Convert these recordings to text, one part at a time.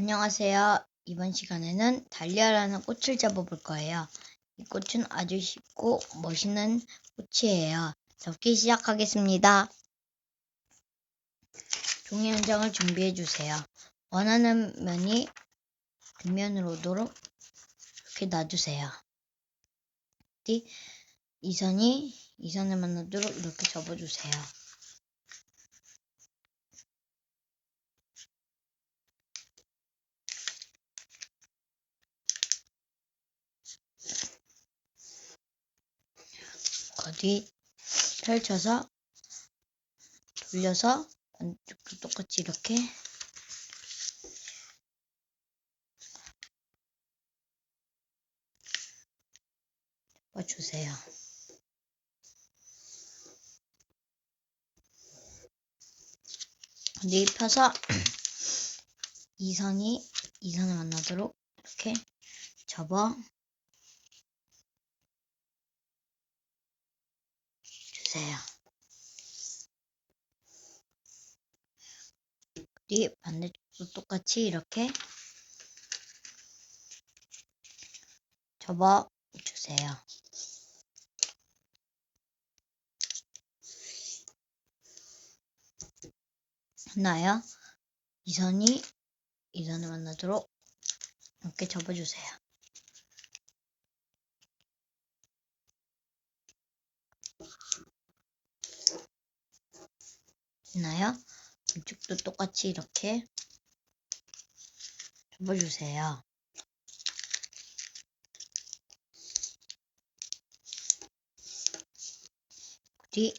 안녕하세요. 이번 시간에는 달리아라는 꽃을 잡아볼 거예요. 이 꽃은 아주 쉽고 멋있는 꽃이에요. 접기 시작하겠습니다. 종이 한 장을 준비해 주세요. 원하는 면이 뒷면으로 오도록 이렇게 놔주세요. 뒤, 이 선이 이 선을 만나도록 이렇게 접어주세요. 거 뒤 펼쳐서 돌려서 반대쪽도 똑같이 이렇게 주세요. 네 펴서 이 선이 이 선을 만나도록 이렇게 접어 주세요. 뒤 반대쪽도 똑같이 이렇게 접어 주세요. 했나요? 이 선이 이 선을 만나도록 이렇게 접어주세요. 있나요? 이쪽도 똑같이 이렇게 접어주세요. 뒤이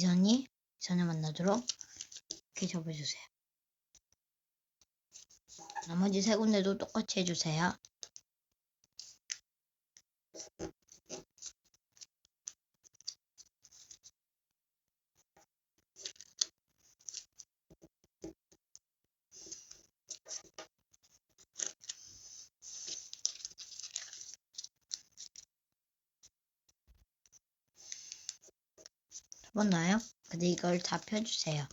선이 이 선을 만나도록 이렇게 접어주세요. 나머지 세 군데도 똑같이 해주세요. 접었나요? 근데 이걸 다 펴주세요.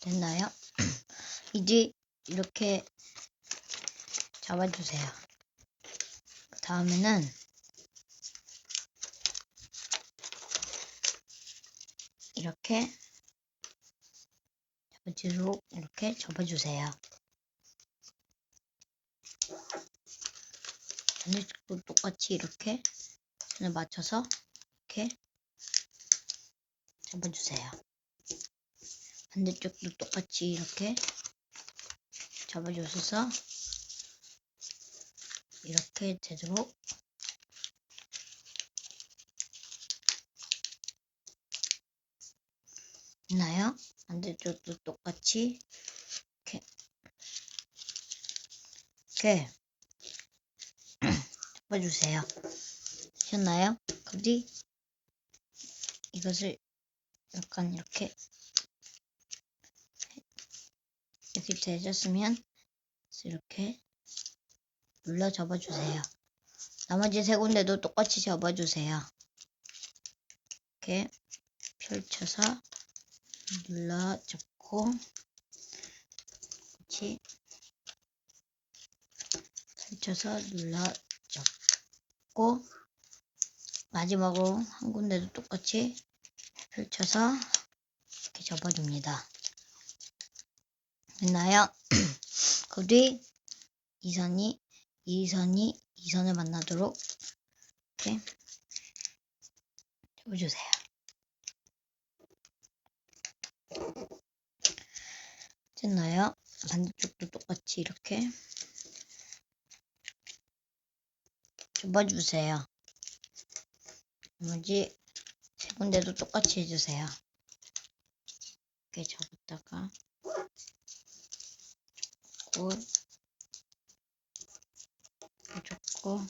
됐나요? 이제 이렇게 잡아주세요. 그 다음에는 이렇게 잡아주도록 이렇게 접어주세요. 반대쪽도 똑같이 이렇게 손을 맞춰서 이렇게 잡아주세요. 반대쪽도 똑같이 이렇게 잡아주셔서 이렇게 되도록 있나요? 반대쪽도 똑같이 이렇게 이렇게 잡아주세요. 하셨나요? 그뒤 이것을 약간 이렇게 이렇게 되셨으면 이렇게 눌러 접어주세요. 나머지 세 군데도 똑같이 접어주세요. 이렇게 펼쳐서 눌러 접고 같이 펼쳐서 눌러 접고 마지막으로 한 군데도 똑같이 펼쳐서 이렇게 접어줍니다. 됐나요? 그뒤이 선이 이 선이 이 선을 만나도록 이렇게 접어주세요. 됐나요? 반대쪽도 똑같이 이렇게 접어주세요. 나머지 세 군데도 똑같이 해주세요. 이렇게 접었다가 좋고 좋고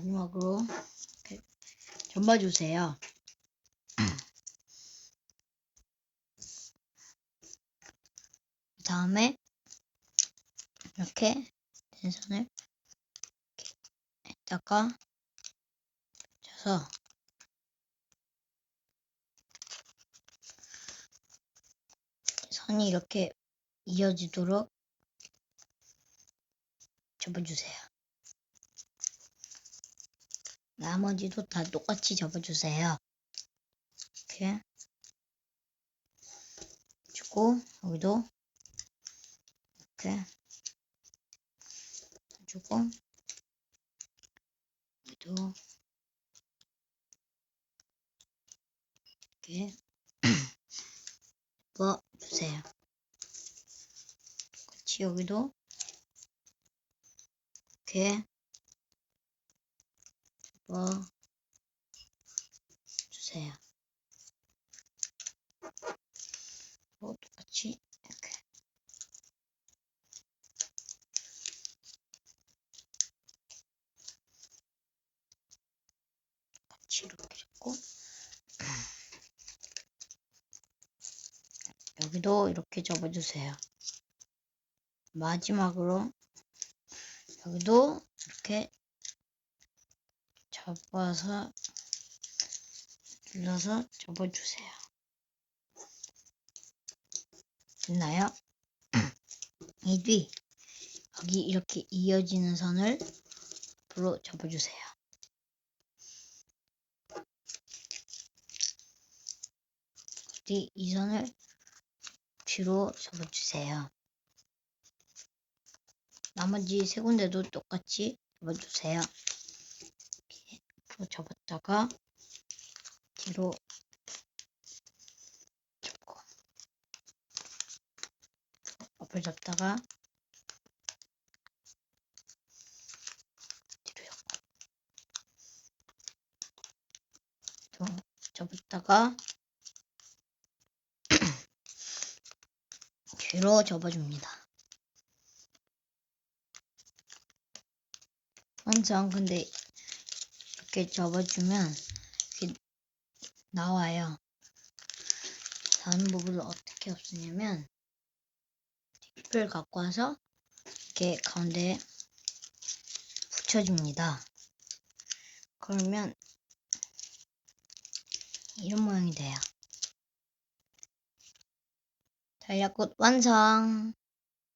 마지막으로 접어주세요. 그 다음에 이렇게 이렇게 했다가 펴서 선이 이렇게 이어지도록 접어주세요. 나머지도 다 똑같이 접어주세요. 이렇게 주고 여기도 이렇게 주고 여기도 이렇게 접어주세요. 같이 여기도 이렇게 접 어 주세요. 또 똑같이 이렇게 같이 이렇게 잡고 여기도 이렇게 접어주세요. 마지막으로 여기도 이렇게 접어서 눌러서 접어주세요. 됐나요? 이 뒤 여기 이렇게 이어지는 선을 앞으로 접어주세요. 뒤 이 선을 뒤로 접어주세요. 나머지 세 군데도 똑같이 접어주세요. 앞으로 접었다가 뒤로 접고 앞을 잡다가 뒤로 접고 또 접었다가 뒤로 접어줍니다. 완성 근데 이렇게 접어주면 이렇게 나와요. 다른 부분을 어떻게 없애냐면 팁을 갖고 와서 이렇게 가운데에 붙여줍니다. 그러면 이런 모양이 돼요. 달력꽃 완성!